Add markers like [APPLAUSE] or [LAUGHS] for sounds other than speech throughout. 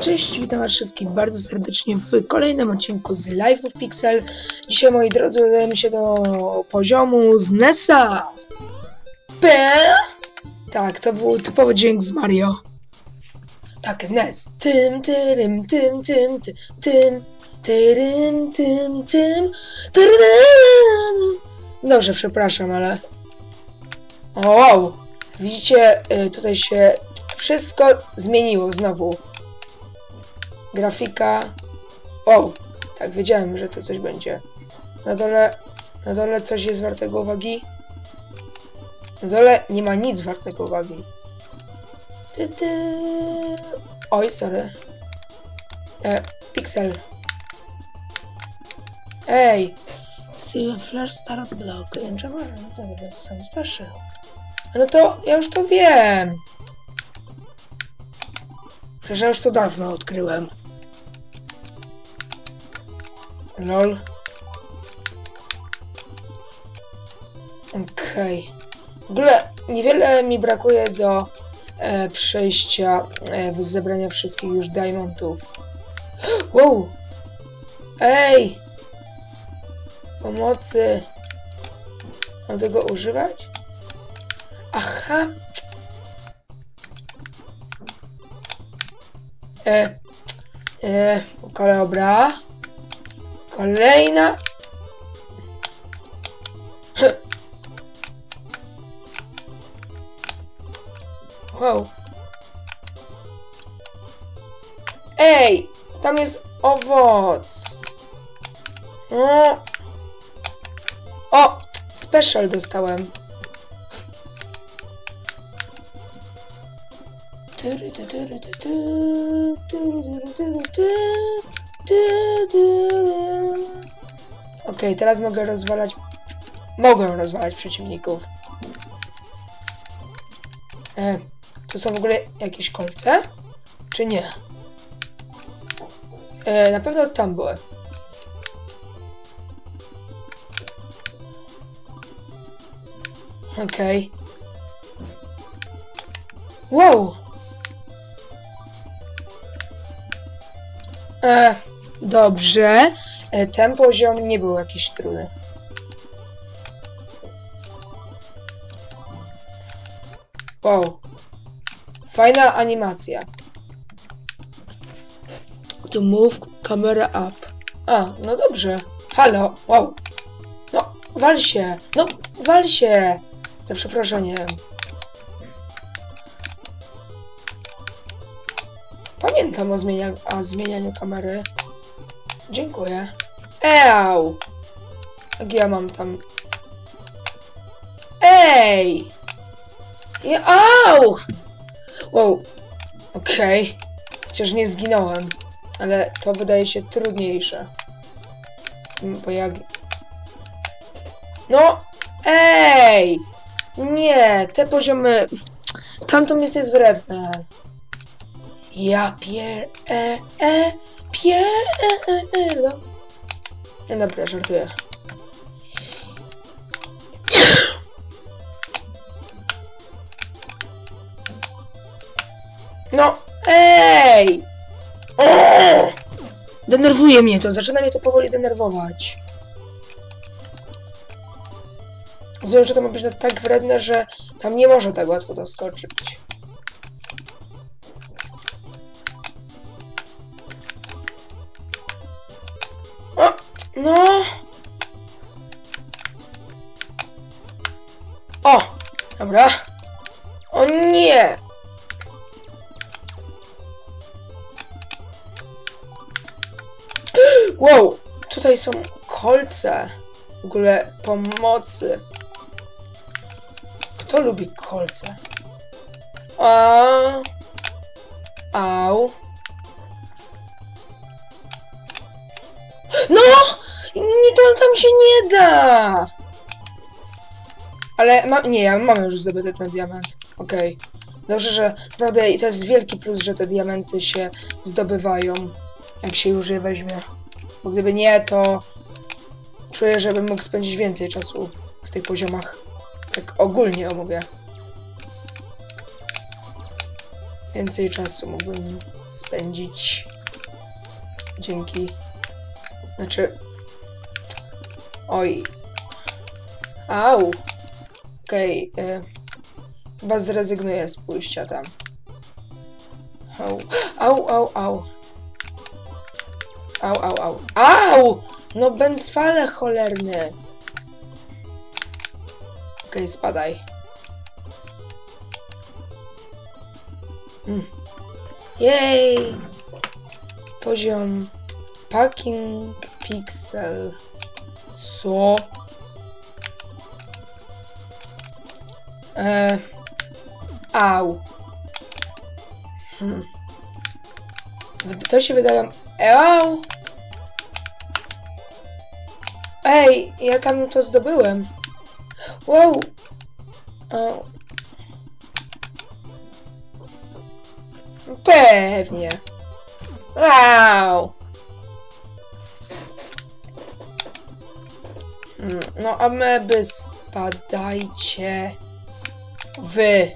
Cześć, witam was wszystkich bardzo serdecznie w kolejnym odcinku z Live of Pixel. Dzisiaj, moi drodzy, udajemy się do poziomu z NESa. P? Tak, to był typowy dźwięk z Mario. Tak, NES. Tym, tyrym, tym, tym, ty, tym, tyrym, tym, tym, tyrym. Dobrze, przepraszam, ale... O, wow. Widzicie, y, tutaj się wszystko zmieniło znowu. Grafika. Wow, tak wiedziałem, że to coś będzie. Na dole, na dole coś jest wartego uwagi. Na dole nie ma nic wartego uwagi. Ty, ty. Oj, sorry. E, pixel. Ej. A flash start block. Enjoy. No to jest some special. No to ja już to wiem. Przecież ja już to dawno odkryłem. Lol. Okej. W ogóle niewiele mi brakuje do e, przejścia, e, w zebrania wszystkich już diamentów. [GASPS] Wow! Ej! Pomocy! Mam tego używać? Aha! E, e, dobra. Kolejna. Wow. Ej, tam jest owoc. O, o special dostałem. Okej, teraz mogę rozwalać. Mogę rozwalać przeciwników. E, tu są w ogóle jakieś kolce? Czy nie? E, na pewno tam były. Okej. Wow! E, dobrze. E, ten poziom nie był jakiś trudny. Wow. Fajna animacja. To move camera up. A, no dobrze. Halo, wow. No, wal się. No, wal się. Za przeproszeniem. Pamiętam o, zmienia o zmienianiu kamery. Dziękuję. Eau! Jak ja mam tam... Ej! Ja, au! Wow. Okej. Chociaż nie zginąłem. Ale to wydaje się trudniejsze. Mm, Bo jak... No! Ej! Nie, te poziomy... Tamto miejsce jest wredne. Ja pier... E... E... Pier... E... E... E... No. Dobra, żartuję. No, ej! Denerwuje mnie to, zaczyna mnie to powoli denerwować. Rozumiem, że to ma być tak wredne, że tam nie może tak łatwo doskoczyć. Dobra. O nie! Wow, tutaj są kolce. W ogóle pomocy. Kto lubi kolce? A. Au. No! Nie, to tam się nie da! Ale ma, nie, ja mam już zdobyty ten diament. Okej. Dobrze, że naprawdę to jest wielki plus, że te diamenty się zdobywają, jak się już je weźmie. Bo gdyby nie, to czuję, że bym mógł spędzić więcej czasu w tych poziomach. Tak ogólnie omówię. Więcej czasu mógłbym spędzić. Dzięki. Znaczy. Oj. Au. Okej. Okay, chyba zrezygnuję z pójścia tam. Au. Au, au, au. Au, au, au. Au! No bęcwale cholerny. Okej, okay, spadaj. Mm. Jej! Poziom Packing Pixel. Co? E... Au. Hmm. To się wydaje... Au! Ej, ja tam to zdobyłem. Wow! Au. Pewnie. Wow! Mm, No, ameby spadajcie. Wy.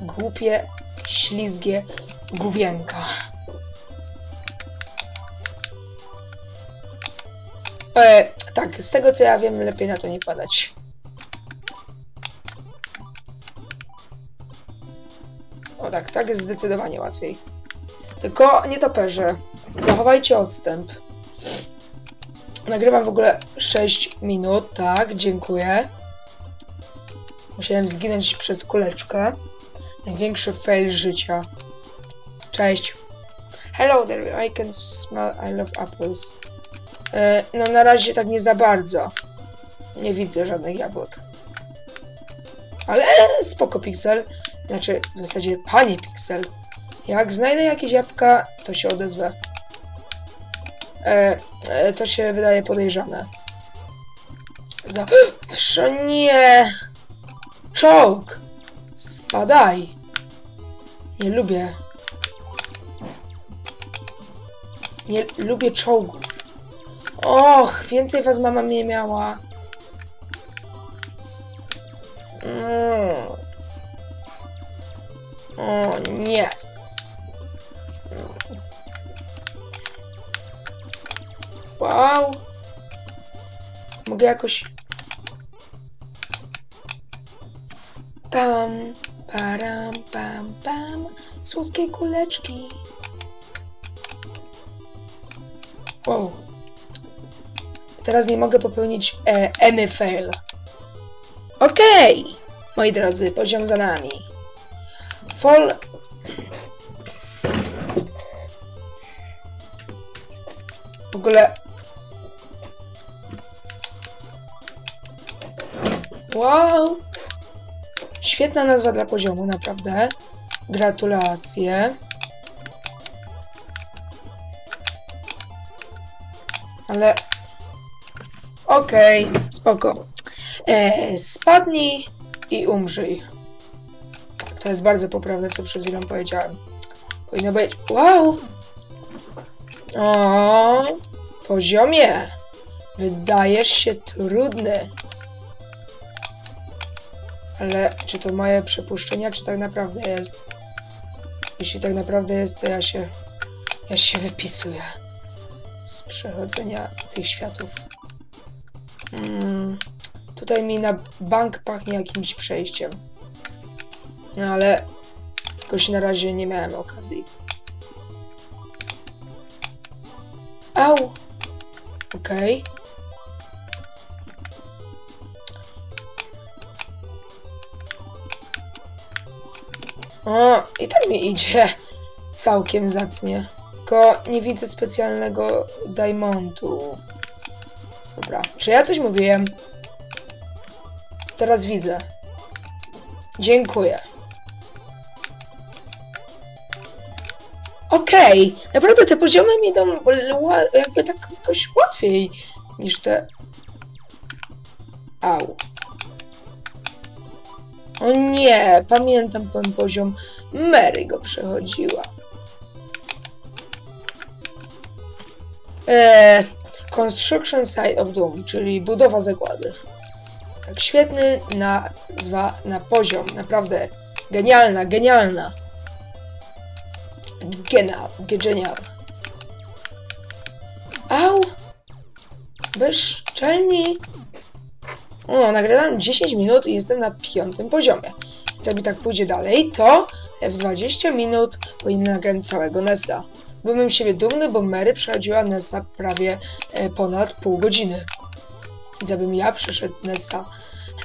Głupie, ślizgie główienka. E, tak, z tego co ja wiem, lepiej na to nie padać. O tak, tak jest zdecydowanie łatwiej. Tylko nie toperze. Zachowajcie odstęp. Nagrywam w ogóle 6 minut, tak, dziękuję. Musiałem zginąć przez kuleczkę. Największy fail życia. Cześć. Hello there, I can smell I love apples. E, no na razie tak nie za bardzo. Nie widzę żadnych jabłek. Ale spoko Pixel. Znaczy, w zasadzie panie Pixel. Jak znajdę jakieś jabłka, to się odezwę. E, e, to się wydaje podejrzane. Zawsze [GASPS] nie! Czołg! Spadaj! Nie lubię. Nie lubię czołgów. Och, więcej was mama mnie miała. Mm. O nie. Wow. Mogę jakoś... Pam, param, pam, pam. Słodkie kuleczki. Wow. Teraz nie mogę popełnić e, any fail. Okej, okay. moi drodzy, poziom za nami. Fall... W ogóle... Wow! Świetna nazwa dla poziomu, naprawdę. Gratulacje. Ale... Okej, okay, spoko. E, spadnij i umrzyj. To jest bardzo poprawne, co przed chwilą powiedziałem. Powinno być... Wow! O, poziomie! Wydajesz się trudny. Ale czy to moje przypuszczenia, czy tak naprawdę jest? Jeśli tak naprawdę jest, to ja się... Ja się wypisuję z przechodzenia tych światów. Mm, tutaj mi na bank pachnie jakimś przejściem. No ale jakoś na razie nie miałem okazji. Au! Okej. Okay. O, i tak mi idzie całkiem zacnie. Tylko nie widzę specjalnego diamondu. Dobra, czy ja coś mówiłem? Teraz widzę. Dziękuję. Okej, okay. naprawdę te poziomy mi idą jakby tak jakoś łatwiej niż te... Au. O nie, pamiętam ten poziom. Mary go przechodziła. Eee, Construction Site of Doom, czyli budowa zagłady. Tak, świetny nazwa na poziom, naprawdę genialna, genialna. Genial, genial. Au! Bezczelni. O, nagrywam 10 minut i jestem na piątym poziomie. Więc jakby tak pójdzie dalej, to w 20 minut powinien nagrać całego Nessa. Byłem siebie dumny, bo Mary przechodziła Nessa prawie e, ponad pół godziny. Więc jakbym ja przeszedł Nessa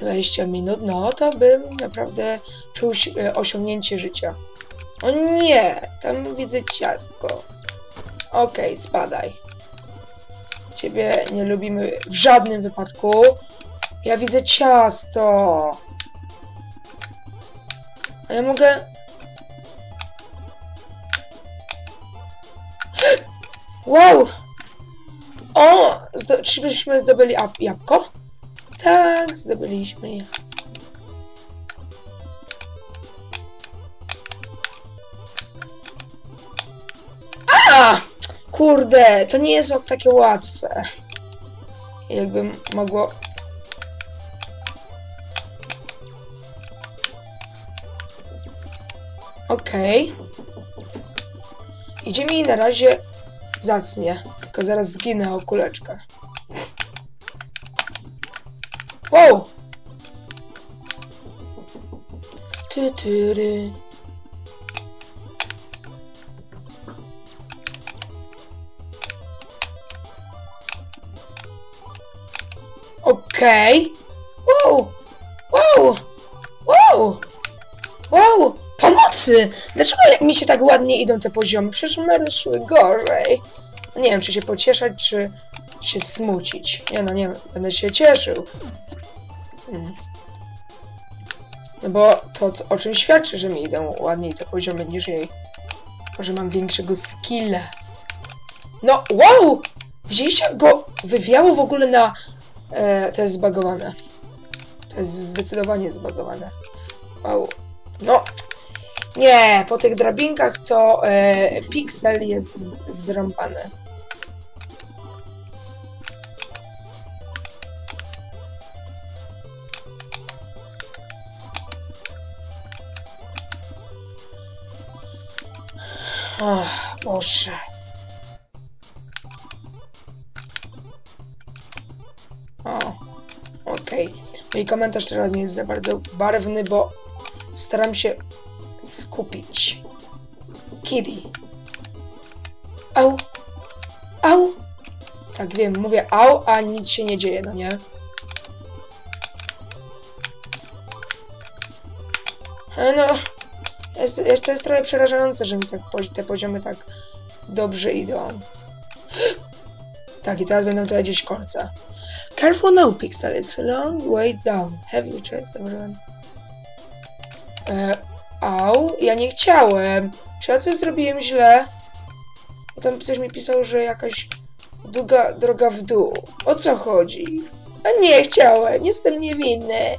20 minut, no to bym naprawdę czuł e, osiągnięcie życia. O nie, tam widzę ciastko. Okej, spadaj. Ciebie nie lubimy w żadnym wypadku. Ja widzę ciasto. A ja mogę... Wow! O! Zdo czyżbyśmy zdobyli jabłko? Tak, zdobyliśmy je. A! Kurde, to nie jest takie łatwe. Jakbym mogło... Okej. Idzie mi na razie zacnie, tylko zaraz zginę o kuleczkę. Wow! Ty, ty, ry. Okej. Wow! Dlaczego mi się tak ładnie idą te poziomy? Przecież mery szły gorzej. Nie wiem, czy się pocieszać, czy się smucić. Nie no, nie będę się cieszył. Hmm. No bo to o czym świadczy, że mi idą ładniej te poziomy niż jej. Może mam większego skilla. No, wow! Widzieliście go wywiało w ogóle na... E, to jest zbagowane. To jest zdecydowanie zbagowane. Wow. No, nie, po tych drabinkach to e, piksel jest zrąbany. Ach, Boże. O, okej. Mój komentarz teraz nie jest za bardzo barwny, bo staram się skupić. Kitty. Au. Au. Tak wiem, mówię au, a nic się nie dzieje, no nie? E, No, jest, jest, to jest trochę przerażające, że mi tak, te poziomy tak dobrze idą. Tak, i teraz będą tutaj gdzieś kolce. Careful now, Pixel. It's a long way down. Have you tried everyone? Au, ja nie chciałem. Czy ja coś zrobiłem źle? Bo tam coś mi pisał, że jakaś długa droga w dół. O co chodzi? A nie chciałem, jestem niewinny.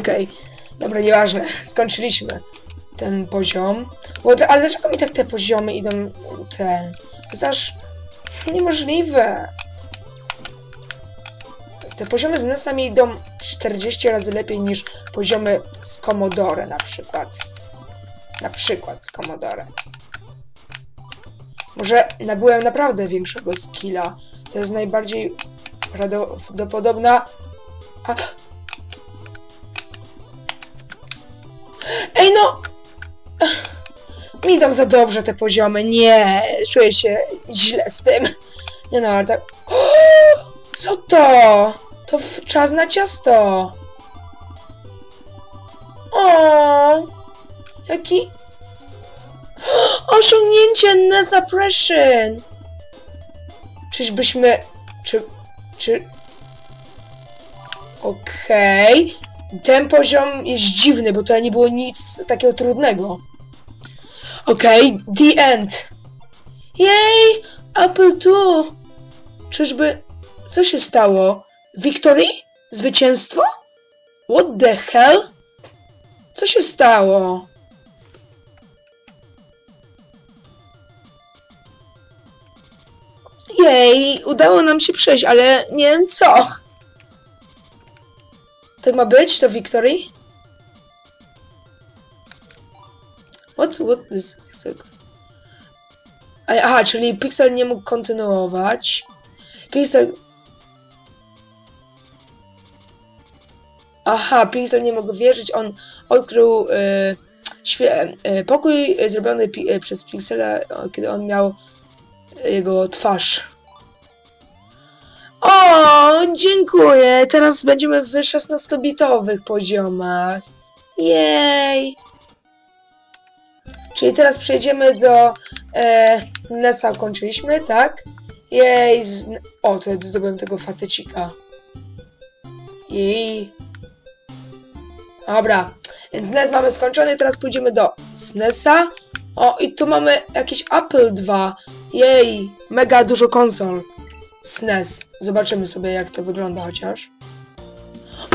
Okej, dobra, nieważne. Skończyliśmy ten poziom. Ale dlaczego mi tak te poziomy idą ten? To jest aż niemożliwe. Te poziomy z NES-a idą 40 razy lepiej niż poziomy z Commodore na przykład. Na przykład z Commodore. Może nabyłem naprawdę większego skilla. To jest najbardziej prawdopodobna... A... Ej no! Mi idą za dobrze te poziomy. Nie, czuję się źle z tym. Nie no, ale tak... Co to? To czas na ciasto. O, jaki... Osiągnięcie na Suppression! Czyżbyśmy... Czy... Czy... Okej. Ten poziom jest dziwny, bo tutaj nie było nic takiego trudnego. Okej, the end. Jej! Apple 2! Czyżby... Co się stało? Victory? Zwycięstwo? What the hell? Co się stało? Jej, udało nam się przejść, ale nie wiem co. Tak ma być, to Victory? What, what is... Aha, czyli Pixel nie mógł kontynuować. Pixel... Aha, Pixel nie mógł wierzyć, on odkrył e, e, pokój zrobiony pi, e, przez Pixela, kiedy on miał jego twarz. O, dziękuję. Teraz będziemy w 16-bitowych poziomach. Jej. Czyli teraz przejdziemy do e, Nesa kończyliśmy, tak? Jej. Z... O, to ja zdobyłem tego facecika. Jej. Dobra, więc NES mamy skończony, teraz pójdziemy do SNESa. O, i tu mamy jakiś Apple 2. Jej, mega dużo konsol. SNES. Zobaczymy sobie, jak to wygląda chociaż.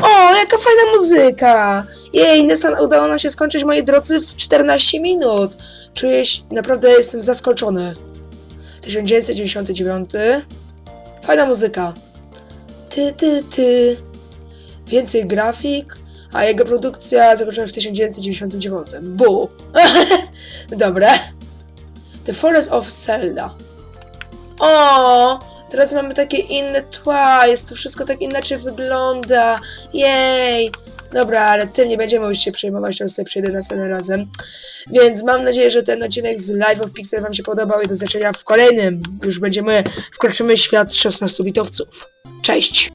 O, jaka fajna muzyka! Jej, NESa udało nam się skończyć, moi drodzy, w 14 minut. Czuję się, naprawdę jestem zaskoczony. 1999. Fajna muzyka. Ty, ty, ty. Więcej grafik, a jego produkcja zakończona w 1999. Bu! [LAUGHS] Dobre. The Forest of Zelda. O! Teraz mamy takie inne tła, jest to wszystko tak inaczej wygląda. Jej! Dobra, ale tym nie będziemy już się przejmować, to sobie przejdę następnym razem. Więc mam nadzieję, że ten odcinek z Live of Pixel Wam się podobał i do zobaczenia w kolejnym. Już będziemy, wkroczymy świat 16-bitowców. Cześć!